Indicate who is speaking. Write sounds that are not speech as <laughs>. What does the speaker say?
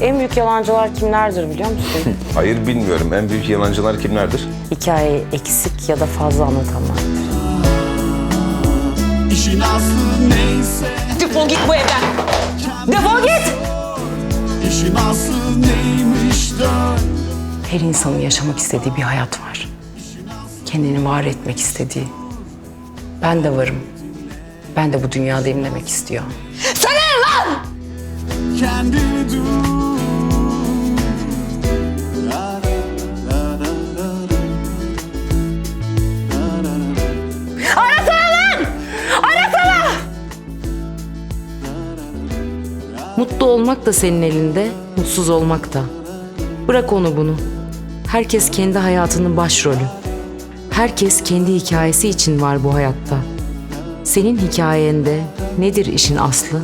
Speaker 1: En büyük yalancılar kimlerdir biliyor musun? <laughs>
Speaker 2: Hayır bilmiyorum. En büyük yalancılar kimlerdir?
Speaker 1: Hikayeyi eksik ya da fazla anlatanlar.
Speaker 3: İşin aslı neyse
Speaker 1: Defol git bu evden. Defol git.
Speaker 3: İşin aslı neymiş dön
Speaker 1: Her insanın yaşamak istediği bir hayat var. Kendini var etmek istediği. Ben de varım. Ben de bu dünyadayım demek istiyor.
Speaker 3: Kendini dur
Speaker 1: Mutlu olmak da senin elinde, mutsuz olmak da. Bırak onu bunu. Herkes kendi hayatının başrolü. Herkes kendi hikayesi için var bu hayatta. Senin hikayende nedir işin aslı?